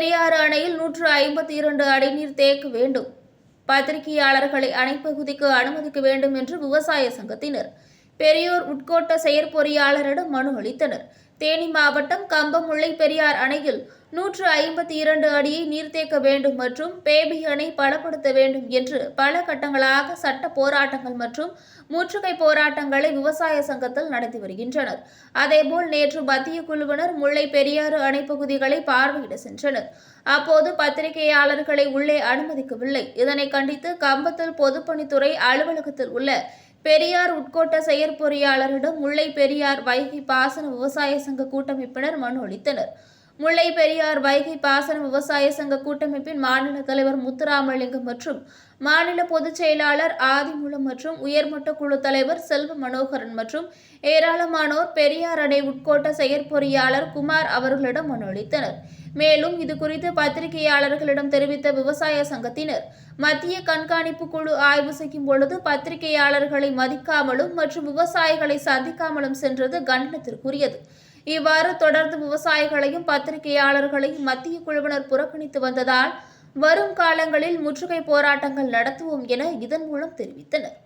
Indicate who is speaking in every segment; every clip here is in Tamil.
Speaker 1: பெரியாறு அணையில் நூற்று ஐம்பத்தி இரண்டு அடிநீர் தேக்க வேண்டும். பத்திரிகையாளர்களை அணைப்பகுதிக்கு அனுமதிக்க வேண்டும் என்று விவசாய சங்கத்தினர் பெரியோர் உட்கோட்ட செயற்பொறியாளரிடம் மனு அளித்தனர். தேனி மாவட்டம் கம்பம் முல்லை பெரியார் அணையில் நூற்று ஐம்பத்தி இரண்டு அடியை நீர்த்தேக்க வேண்டும் மற்றும் பேபி அணை பலப்படுத்த வேண்டும் என்று பல கட்டங்களாக சட்ட போராட்டங்கள் மற்றும் முற்றுகை போராட்டங்களை விவசாய சங்கத்தில் நடத்தி வருகின்றனர். அதேபோல் நேற்று மத்திய குழுவினர் முல்லை பெரியாறு அணை பகுதிகளை பார்வையிட சென்றனர். அப்போது பத்திரிகையாளர்களை உள்ளே அனுமதிக்கவில்லை. இதனை கண்டித்து கம்பத்தில் பொதுப்பணித்துறை அலுவலகத்தில் உள்ள பெரியார் உட்கோட்ட செயற்பொறியாளரிடம் முல்லை பெரியார் வைகை பாசன விவசாய சங்க கூட்டமைப்பினர் மனு அளித்தனர். முல்லை பெரியார் வைகை பாசன விவசாய சங்க கூட்டமைப்பின் மாநில தலைவர் முத்துராமலிங்கம் மற்றும் மாநில பொதுச் செயலாளர் ஆதிமூலம் மற்றும் உயர்மட்ட குழு தலைவர் செல்வ மனோகரன் மற்றும் ஏராளமானோர் பெரியார் அணை உட்கோட்ட செயற்பொறியாளர் குமார் அவர்களிடம் மனு அளித்தனர். மேலும் இது குறித்து பத்திரிகையாளர்களிடம் தெரிவித்த விவசாய சங்கத்தினர் மத்திய கண்காணிப்பு குழு ஆய்வு செய்யும் பொழுது பத்திரிகையாளர்களை மதிக்காமலும் மற்றும் விவசாயிகளை சந்திக்காமலும் சென்றது கண்டனத்திற்குரியது. இவ்வாறு தொடர்ந்து விவசாயிகளையும் பத்திரிகையாளர்களையும் மத்திய குழுவினர் புறக்கணித்து வந்ததால் வரும் காலங்களில் முற்றுகை போராட்டங்கள் நடத்துவோம் என இதன் மூலம் தெரிவித்தனர்.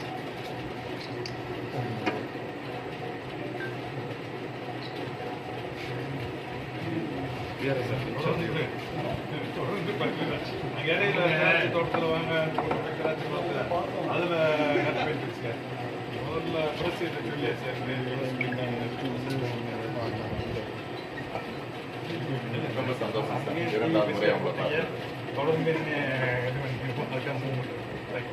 Speaker 2: தொடர்ந்து பக்கத்துல. இடையில திராட்சை வாங்க, திராட்சை போயிட்டுருச்சு. முதல்ல பிரசிடென்ட் சொல்லியாச்சு.
Speaker 3: ரொம்ப சந்தோஷம் சார் இரண்டாவது முறை உங்களை பார்த்து
Speaker 2: தொடர்ந்து